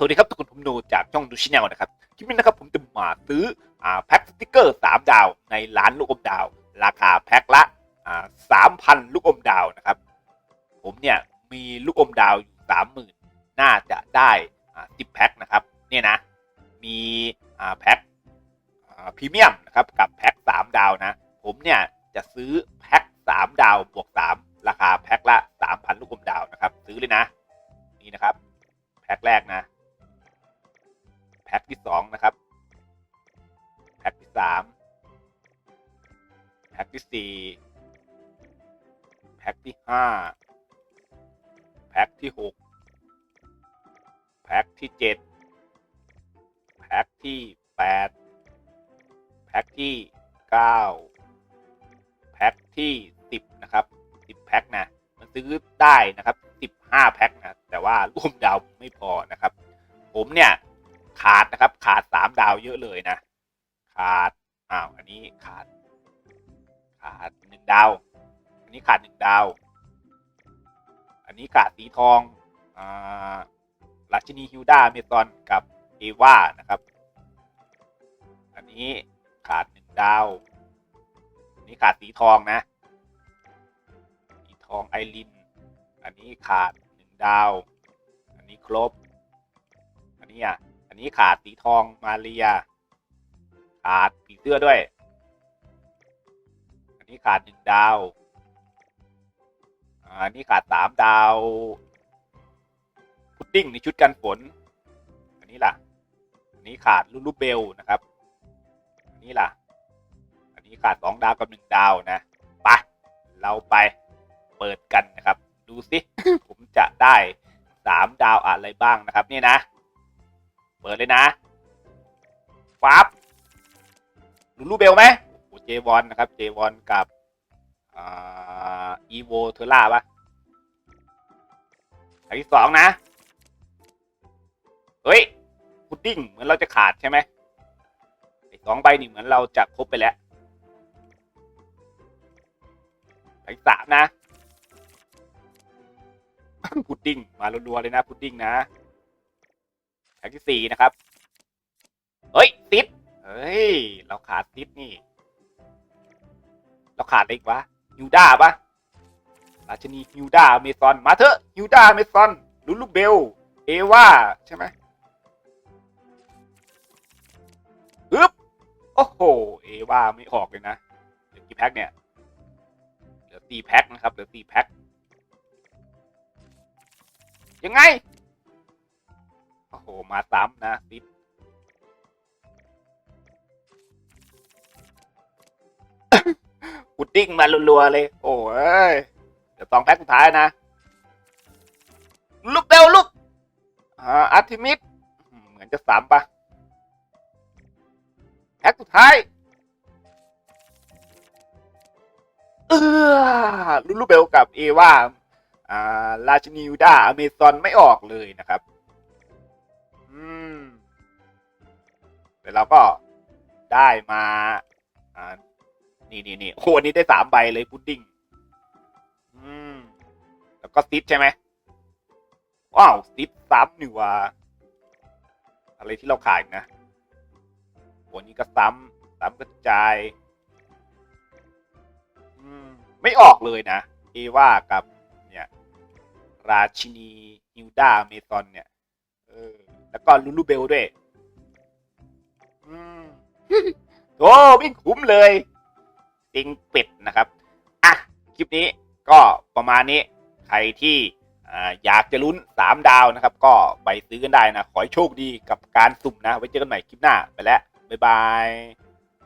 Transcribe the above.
สวัสดีครับทุกคนผมโนจากช่องดูชิแนลนะครับ คลิปนี้นะครับผมจะมาซื้ออ่าแพ็คสติกเกอร์สามดาว ในร้านลูกอมดาว ราคาแพ็คละอ่าสามพันลูกอมดาวนะครับ ผมเนี่ยมีลูกอมดาวอยู่สามหมื่นน่าจะได้อ่าสิบแพ็คนะครับเนี่ยนะมีอ่าแพ็คอ่าพรีเมียมนะครับกับแพ็คสามดาวนะผมเนี่ยจะซื้อแพ็คสามดาวบวกสามราคาแพ็คละสามพันลูกอมดาวนะครับซื้อเลยนะนี่นะครับแพ็คแรกนะ ที่สองนะครับแพ็คที่สามแพ็คที่สี่แพ็คที่ห้าแพ็คที่หกแพ็คที่เจ็ดแพ็คที่แปดแพ็คที่เก้าแพ็คที่สิบนะครับสิบแพ็คนะมันซื้อได้นะครับสิบห้าแพ็คนะแต่ว่ารวมดาวไม่พอนะครับ ผมเนี่ย ขาดนะครับ ขาดสามดาวเยอะเลยนะ ขาดอ้าวอันนี้ขาด ขาดหนึ่งดาว อันนี้ขาดหนึ่งดาว อันนี้ขาดสีทองอ่าราชินีฮิวดาเมซอนกับเอวานะครับ อันนี้ขาดหนึ่งดาว อันนี้ขาดสีทองนะ สีทองไอริน อันนี้ขาดหนึ่งดาว อันนี้ครบ อันนี้อะ อันนี้ขาดสีทองมาเรีย ขาดผีเสื้อด้วย อันนี้ขาดหนึ่งดาวอันนี้ขาดสามดาว พุดดิ้งในชุดกันฝน อันนี้ล่ะ อันนี้ขาดลูลูเบลนะครับ อันนี้ล่ะ อันนี้ขาดสองดาวกับหนึ่งดาวนะไปเราไปเปิดกันนะครับ ดูสิผมจะได้สามดาวอะไรบ้างนะครับ นี่นะ เปิดเลยนะฟับลูลูเบลไหมโอ้เจวอนนะครับ เจวอนกับอีโวเทอร่าปะอันที่สองนะ เฮ้ยพุดดิ้งเหมือนเราจะขาดใช่ไหมไอ้สองใบนี่เหมือนเราจะครบไปแล้วอันที่สามนะ พุดดิ้งมารัวๆเลยนะ พุดดิ้งนะ แพ็กที่สี่นะครับ เฮ้ย ติด เฮ้ย เราขาดติดนี่ เราขาดอะไรอีกวะฮิวด้าปะราชนีฮิวด้าเมซอน มาเถอะฮิวด้าเมซอนลูลูเบล เอวาใช่ไหมอึ๊บ โอ้โห เอวาไม่ออกเลยนะเหลือกี่แพ็คเนี่ย เหลือสี่แพ็คนะครับ เหลือสี่แพ็คยังไง โอ้มาซ้ำนะติดพุดดิ้งมารัวๆเลย โอ้ย เดี๋ยวสองแพ็คสุดท้ายนะ ลุกเร็วลุกอ่าอาร์ทิมิดเหมือนจะสามปะแพ็คสุดท้ายเออลูลูเบลกับเอว่าอ่า ราชินียูดาอเมซอนไม่ออกเลยนะครับ แต่เราก็ได้มาอ่านี่นี่นี่โอ้โหอันนี้ได้สามใบเลยพุดดิ้งอืมแล้วก็ซิดใช่ไหมว้าวซิดซ้ำนี่ว่าอะไรที่เราขายนะวันนี้ก็ซ้ำซ้ำกระจายอืมไม่ออกเลยนะ เอว่ากับเนี่ย ราชินีฮิวดาเมซอนเนี่ย เออ แล้วก็ลูลูเบลด้วยอืม โอ้ไม่คุ้มเลยติงปิดนะครับ อะ คลิปนี้ก็ประมาณนี้ ใครที่อ่อยากจะลุ้น 3 ดาวนะครับ ก็ไปซื้อกันได้นะ ขอให้โชคดีกับการสุ่มนะ ไว้เจอกันใหม่คลิปหน้าไปแล้ว บ๊ายบาย